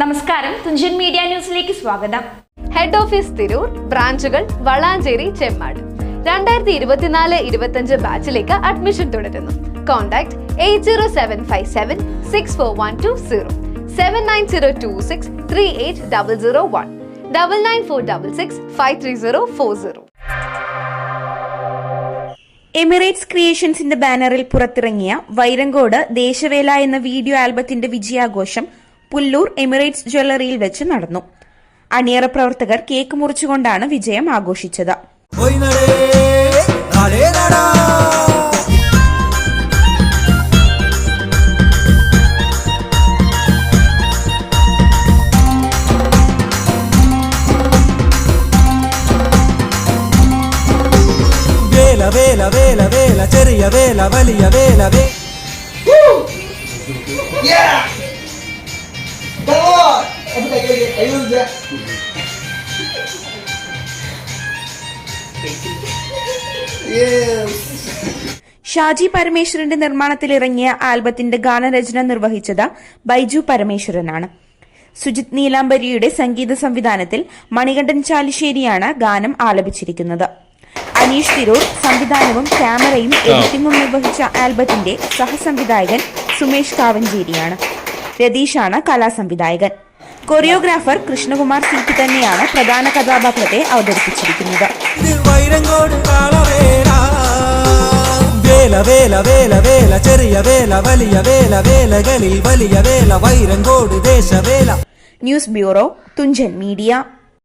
നമസ്കാരം. തുഞ്ചൻ മീഡിയ ന്യൂസിലേക്ക് സ്വാഗതം. ഹെഡ് ഓഫീസ് തിരൂർ ബ്രാഞ്ചുകൾ വളാഞ്ചേരി ചെമ്മാട്. രണ്ടായിരത്തി ഇരുപത്തിനാല് ഇരുപത്തഞ്ച് ബാച്ചിലേക്ക് അഡ്മിഷൻ തുടരുന്നു. Contact eight zero seven five seven six four one two zero. Seven nine zero two six three eight double zero one. Double nine four double six five three zero four zero. Emirates ക്രിയേഷൻസിന്റെ ബാനറിൽ പുറത്തിറങ്ങിയ വൈരങ്കോട് ദേശവേല എന്ന video ആൽബത്തിന്റെ വിജയാഘോഷം Pullur Emirates ജ്വല്ലറിയിൽ വെച്ച് നടന്നു അണിയറ പ്രവർത്തകർ കേക്ക് മുറിച്ചുകൊണ്ടാണ് വിജയം ആഘോഷിച്ചത് പോയി നടേ നടേ നടാ വേല വേല വേല വേല ചെറിയ വേല വലിയ വേല വേ Yeah! ഷാജി പരമേശ്വരന്റെ നിർമ്മാണത്തിൽ ഇറങ്ങിയ ആൽബത്തിന്റെ ഗാനരചന നിർവഹിച്ചത് ബൈജു പരമേശ്വരനാണ്. സുജിത് നീലാംബരിയുടെ സംഗീത സംവിധാനത്തിൽ മണികണ്ഠൻ ചാലിശ്ശേരിയാണ് ഗാനം ആലപിച്ചിരിക്കുന്നത്. അനീഷ് തിരൂർ സംവിധാനവും ക്യാമറയും എഡിറ്റിംഗും നിർവഹിച്ച ആൽബത്തിന്റെ സഹസംവിധായകൻ സുമേഷ് കാവഞ്ചേരിയാണ്. രതീഷാണ് കലാസംവിധായകൻ. കൊറിയോഗ്രാഫർ കൃഷ്ണകുമാർ സീറ്റ് തന്നെയാണ് പ്രധാന കഥാപാത്രത്തെ അവതരിപ്പിച്ചിരിക്കുന്നത്. വേല വേല വേല വേല ചെറിയ വേല വലിയ വേല വേലകളിൽ വലിയ വേല Vairankode ദേശവേല. News bureau Thunchan media.